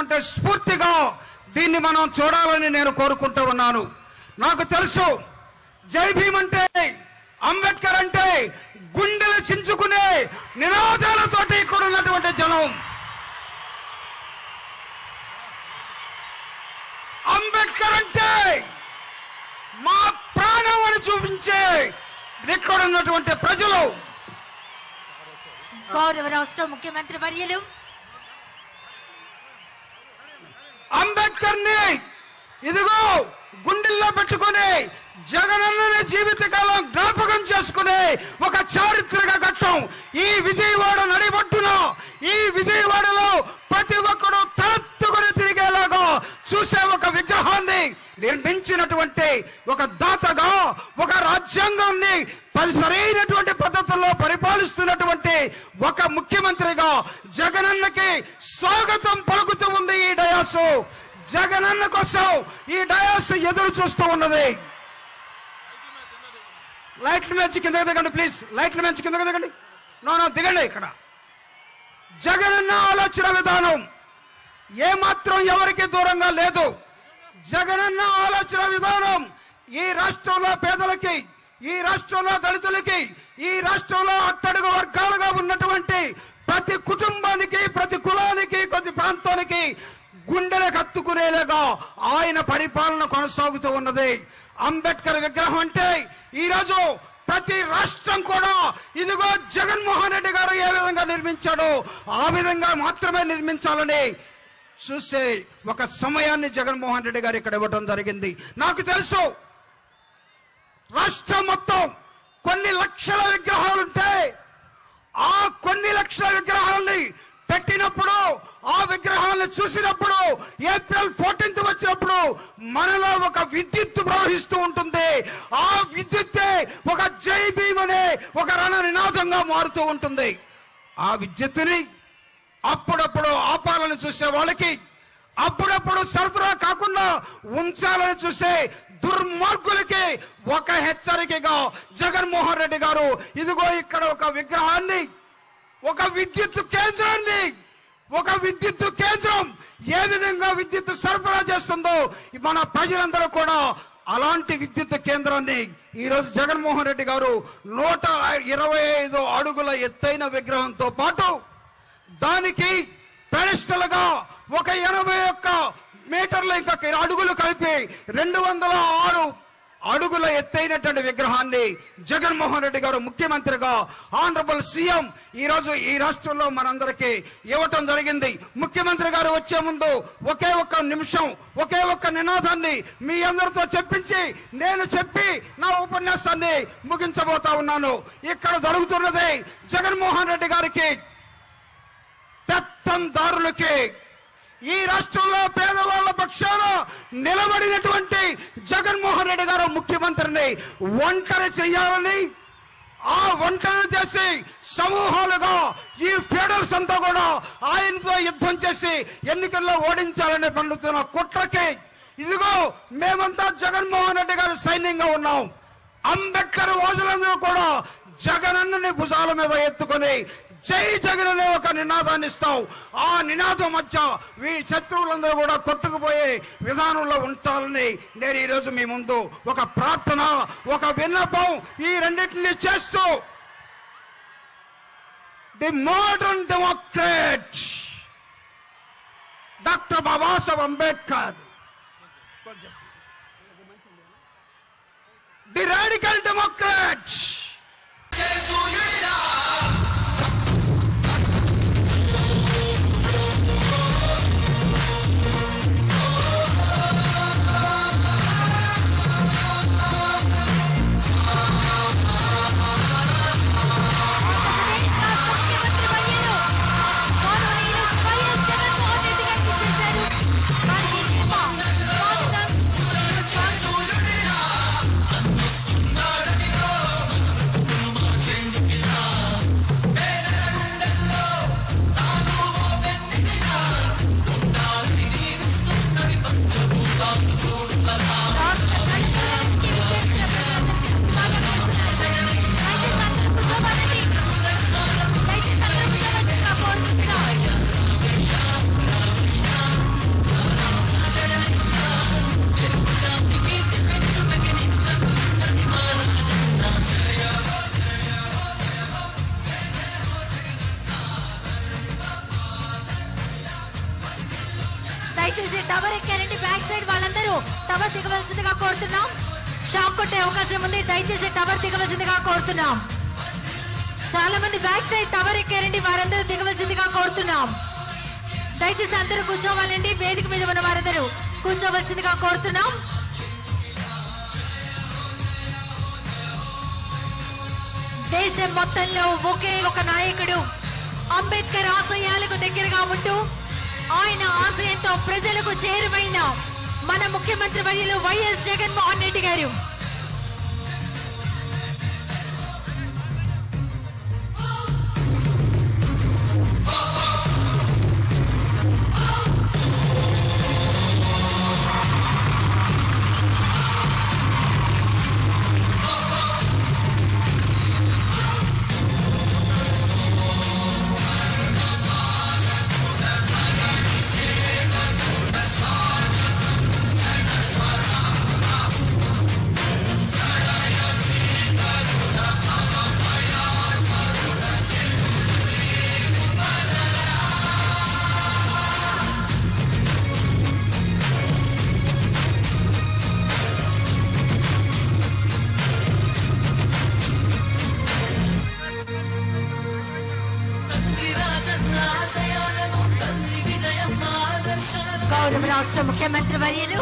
అంటే స్ఫూర్తిగా దీన్ని మనం చూడాలని నేను కోరుకుంటూ ఉన్నాను. నాకు తెలుసు జై భీమ్ అంటే అంబేద్కర్ అంటే గుండెలు చించుకునే నినాదాలతోటి ఇక్కడ ఉన్నటువంటి జనం. అంబేద్కర్ అంటే మా ప్రాణం అని చూపించే ఇక్కడ ఉన్నటువంటి ప్రజలు. గౌరవ రాష్ట్ర ముఖ్యమంత్రి వర్యులు అంబేద్కర్ ఇదిగో గుండెల్లో పెట్టుకుని జగనన్నని జీవితకాలం జ్ఞాపకం చేసుకునే ఒక చారిత్రక ఘట్టం ఈ విజయవాడ నడిబట్టున ఈ విజయవాడలో ప్రతి ఒక్కరు తలెత్తుకుని తిరిగేలాగా చూసే ఒక విగ్రహాన్ని నిర్మించినటువంటి ఒక దాతగా ఒక రాజ్యాంగాన్ని సరైనటువంటి పద్ధతుల్లో పరిపాలిస్తున్నటువంటి ఒక ముఖ్యమంత్రిగా జగనన్నకి స్వాగతం పలుకుతూ ఉంది ఈ డయాసు. జగనన్న కోసం ఈ డయాస్ ఎదురు చూస్తూ ఉన్నది. లైట్ల మ్యాచ్ కింద దిగండి ప్లీజ్ లైట్ల మ్యాచ్ కింద దిగండి. నో నో దిగండి ఇక్కడ. జగనన్న ఆలోచన విధానం ఏమాత్రం ఎవరికి దూరంగా లేదు. జగనన్న ఆలోచన విధానం ఈ రాష్ట్రంలో పేదలకి ఈ రాష్ట్రంలో దళితులకి ఈ రాష్ట్రంలో అట్టడుగు వర్గాలుగా ఉన్నటువంటి ప్రతి కుటుంబానికి ప్రతి కులానికి ప్రతి ప్రాంతానికి గుండెలు కత్తుకునేలాగా ఆయన పరిపాలన కొనసాగుతూ ఉన్నది. అంబేద్కర్ విగ్రహం అంటే ఈరోజు ప్రతి రాష్ట్రం కూడా ఇదిగో జగన్మోహన్ రెడ్డి గారు ఏ విధంగా నిర్మించాడో ఆ విధంగా మాత్రమే నిర్మించాలని చూసే ఒక సమయాన్ని జగన్మోహన్ రెడ్డి గారు ఇక్కడ ఇవ్వడం జరిగింది. నాకు తెలుసు రాష్ట్రం మొత్తం కొన్ని లక్షల విగ్రహాలు ఉంటాయి ఆ కొన్ని లక్షల విగ్రహాలను మనల్ని చూసినప్పుడు ఏప్రిల్ ఫోర్టీన్త్ వచ్చినప్పుడు మనలో ఒక విద్యుత్ ప్రవహిస్తూ ఉంటుంది. ఆ విద్యుత్తే ఒక జై భీమ్ అనే ఒక రణ నినాదంగా మారుతూ ఉంటుంది. ఆ విద్యుత్తుని అప్పుడప్పుడు ఆపాలని చూసే వాళ్ళకి అప్పుడప్పుడు సరఫరా కాకుండా ఉంచాలని చూసే దుర్మార్గులకి ఒక హెచ్చరికగా జగన్మోహన్ రెడ్డి గారు ఇదిగో ఇక్కడ ఒక విగ్రహాన్ని ఒక విద్యుత్ కేంద్రాన్ని ఒక విద్యుత్ కేంద్రం ఏ విధంగా విద్యుత్ సరఫరా చేస్తుందో మన ప్రజలందరూ కూడా అలాంటి విద్యుత్ కేంద్రాన్ని ఈరోజు జగన్మోహన్ రెడ్డి గారు నూట ఇరవై ఐదు అడుగుల ఎత్తైన విగ్రహంతో పాటు దానికి పెడస్టల్గా ఒక ఎనభై ఒక్క మీటర్ల ఇంకా అడుగులు కలిపి రెండు వందల ఆరు అడుగుల ఎత్తైనటువంటి విగ్రహాన్ని జగన్మోహన్ రెడ్డి గారు ముఖ్యమంత్రిగా ఆనరబుల్ సీఎం ఈ రోజు ఈ రాష్ట్రంలో మనందరికీ ఇవ్వటం జరిగింది. ముఖ్యమంత్రి గారు వచ్చే ముందు ఒకే ఒక్క నిమిషం ఒకే ఒక్క నినాదాన్ని మీ అందరితో చెప్పించి నేను చెప్పి నా ఉపన్యాసాన్ని ముగించబోతా ఉన్నాను. ఇక్కడ జరుగుతున్నది జగన్మోహన్ రెడ్డి గారికి పెత్తందారులకి ఈ రాష్ట్రంలో పేదవాళ్ళ పక్షాన నిలబడినటువంటి జగన్మోహన్ రెడ్డి గారు ముఖ్యమంత్రిని ఒంటరి చేయాలని ఆ ఒంటరి చేసి సమూహాలుగా ఈ ఫెడరల్స్ అంతా కూడా ఆయనతో యుద్ధం చేసి ఎన్నికల్లో ఓడించాలని పండుతున్న కుట్రకి ఇదిగో మేమంతా జగన్మోహన్ రెడ్డి గారి సైన్యంగా ఉన్నాం. అంబేద్కర్ వాదులందరూ కూడా జగనన్నని భుజాల మీద ఎత్తుకొని జై జగన్ అనే ఒక నినాదాన్ని ఇస్తాం. ఆ నినాదం మధ్య వీ శత్రువులందరూ కూడా కొట్టుకుపోయే విధానంలో ఉంటారని నేను ఈరోజు మీ ముందు ఒక ప్రార్థన ఒక విన్నపం ఈ రెండింటిని చేస్తూ the modern democrat. Doctor Babasaheb Ambedkar. The radical democrat. దయచేసి టవర్ ఎక్కారండి బ్యాక్ సైడ్ వాళ్ళందరూ. టవర్ దిగవలసిందిగా కోరుతున్నాం. షాక్ కొట్టే అవకాశం ఉంది. దయచేసి టవర్ దిగవలసిందిగా కోరుతున్నాం. చాలా మంది బ్యాక్ సైడ్ టవర్ ఎక్కారండి. వారందరూ దిగవలసిందిగా కోరుతున్నాం. దయచేసి అందరూ కూర్చోవాలండి. వేదిక మీద ఉన్న వారందరూ కూర్చోవలసిందిగా కోరుతున్నాం. దేశం మొత్తంలో ఒకే ఒక నాయకుడు. అంబేద్కర్ ఆశయాలకు దగ్గరగా ఉంటూ ఆయన ఆశయంతో ప్రజలకు చేరువైన మన ముఖ్యమంత్రి వర్యులు వైఎస్ జగన్మోహన్ రెడ్డి గారు. గౌరవ రాష్ట్ర ముఖ్యమంత్రి వర్యులు